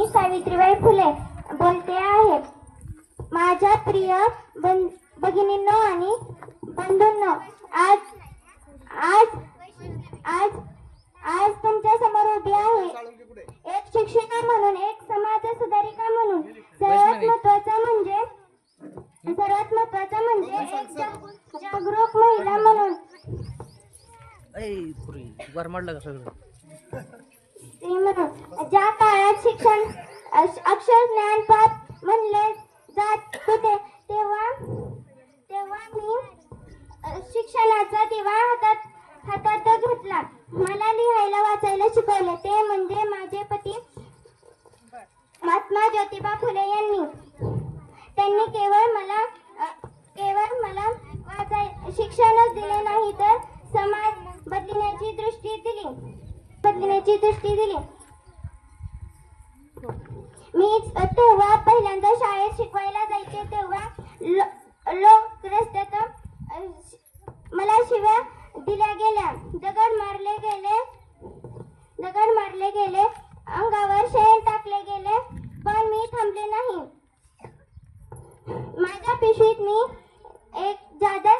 मी सावित्रीबाई फुले बोलते आहे. माझ्या प्रिय बन भगिनींनो आणि बंधूंनो आज आज आज आज तुमच्यासमोर उभी आहे एक शिक्षिका म्हणून एक समाज सुधारिका म्हणून. सर्वात महत्वाचं म्हणजे सर्वात महत्वाचं म्हणजे एक जागरूक महिला म्हणून. ज्या काळात शिक्षण अक्षर ज्ञान प्राप्त म्हणले जात होते तेव्हा तेव्हा मी शिक्षणाचा दिवा हातात हातात घेतला. मला लिहायला वाचायला शिकवले. ते म्हणजे माझे पती महात्मा ज्योतिबा फुले यांनी. त्यांनी केवळ मला केवळ मला वाचाय शिक्षणच दिले नाही तर समाज बदलण्याची दृष्टी दिली. बदलण्याची दृष्टी दिली. तेव्हा पहिल्यांदा शाळेत शिकवायला जायचे तेव्हा लोक रस्त्यात मला शिव्या दिल्या गेल्या. दगड मारले गेले दगड मारले गेले अंगावर शेण टाकले गेले पण मी थांबले नाही. माझ्या पिशवीत मी एक जादा